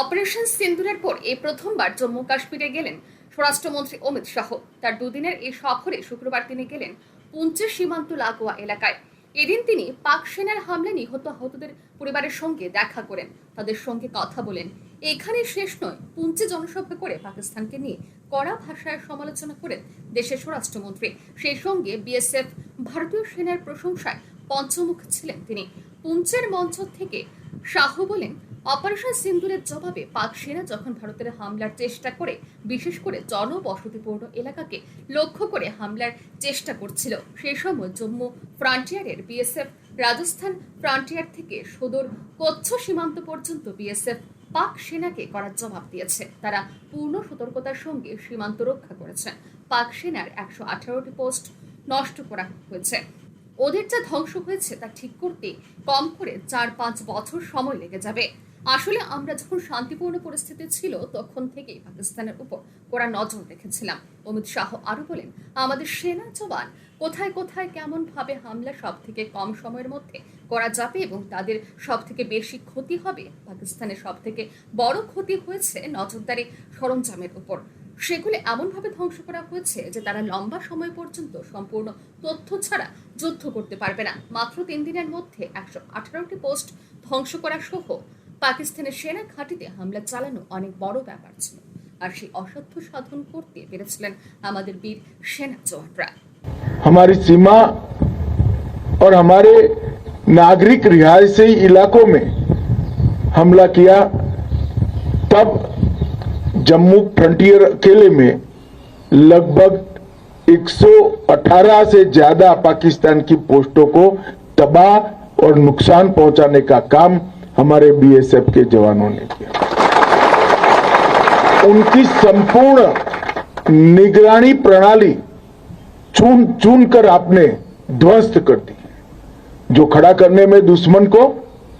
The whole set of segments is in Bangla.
অপারেশন সিন্দুরের পর এই প্রথমবার জম্মু কাশ্মীরে গেলেন স্বরাষ্ট্রমন্ত্রী অমিত শাহ। তার দুদিনের এই সফরে শুক্রবার তিনি গেলেন পুঞ্চের সীমান্ত লাগোয়া এলাকায়। এদিন তিনি পাক সেনার হামলায় নিহত আহতদের পরিবারের সঙ্গে দেখা করেন, তাদের সঙ্গে কথা বলেন। এখানে শেষ নয়, পুঞ্চে জনসভা করে পাকিস্তানকে নিয়ে কড়া ভাষায় সমালোচনা করেন দেশের স্বরাষ্ট্রমন্ত্রী। সেই সঙ্গে বিএসএফ ভারতীয় সেনার প্রশংসায় পঞ্চমুখ ছিলেন তিনি। পুঞ্চের মঞ্চ থেকে শাহ বলেন অপারেশন সিন্দুরের জবাবে পাক সেনা যখন ভারতের হামলার চেষ্টা করে, বিশেষ করে জনবসতিপূর্ণ এলাকাকে লক্ষ্য করে হামলার চেষ্টা করছিল। সেই সময় জম্মু ফ্রন্টিয়ারের বিএসএফ, রাজস্থান ফ্রন্টিয়ার থেকে সুদূর কচ্ছ সীমান্ত পর্যন্ত বিএসএফ পাক সেনাকে করার জবাব দিয়েছে। তারা পূর্ণ সতর্কতার সঙ্গে সীমান্ত রক্ষা করেছে। পাক সেনার একশো আঠারোটি পোস্ট নষ্ট করা হয়েছে। ওদের যা ধ্বংস হয়েছে তা ঠিক করতে কম করে চার পাঁচ বছর সময় লেগে যাবে। আসলে আমরা যখন শান্তিপূর্ণ পরিস্থিতি ছিল, তখন থেকেই পাকিস্তানের উপর কড়া নজর রেখেছিলাম। অমিত শাহ আরও বলেন, আমাদের সেনা জওয়ান কোথায় কোথায় কেমন ভাবে হামলা সব থেকে কম সময়ের মধ্যে করা যাবে এবং তাদের সব থেকে বেশি ক্ষতি হবে? পাকিস্তানের সব থেকে বড় ক্ষতি হয়েছে নজরদারি সরঞ্জামের উপর। সেগুলি এমনভাবে ধ্বংস করা হয়েছে যে তারা লম্বা সময় পর্যন্ত সম্পূর্ণ তথ্য ছাড়া যুদ্ধ করতে পারবে না। মাত্র তিন দিনের মধ্যে একশো আঠারোটি পোস্ট ধ্বংস করা সহ পাকিস্তানের সেনা ঘাঁটিতে হামলা চালানো অনেক বড় ব্যাপার ছিল আর সেই অসাধ্য সাধন করতে পেরেছিলেন আমাদের বীর সেনা জওয়ানরা हमारी सीमा और हमारे नागरिक रिहायशी इलाकों में हमला किया तब जम्मू फ्रंटियर अकेले में लगभग 118 से ज्यादा पाकिस्तान की पोस्टों को तबाह और नुकसान पहुंचाने का काम हमारे बीएसएफ के जवानों ने किया। उनकी संपूर्ण निगरानी प्रणाली चुन चुन कर आपने ध्वस्त कर दी। जो खड़ा करने में दुश्मन को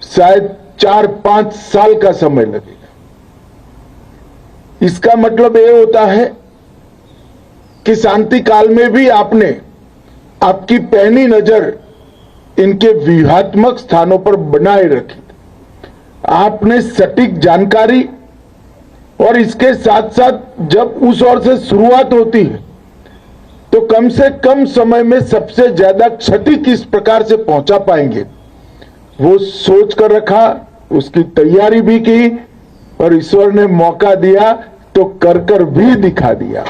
शायद चार, पाँच साल का समय लगेगा। इसका मतलब ये होता है कि शांति काल में भी आपने आपकी पहली नज़र इनके व्यूहात्मक स्थानों पर बनाए रखी। आपने सटीक जानकारी और इसके साथ साथ जब उस ओर से शुरुआत होती है तो कम से कम समय में सबसे ज़्यादा क्षति किस प्रकार से पहुँचा पाएँगे? वो सोच कर रखा, उसकी तैयारी भी की और ईश्वर ने मौका दिया तो कर कर भी दिखा दिया।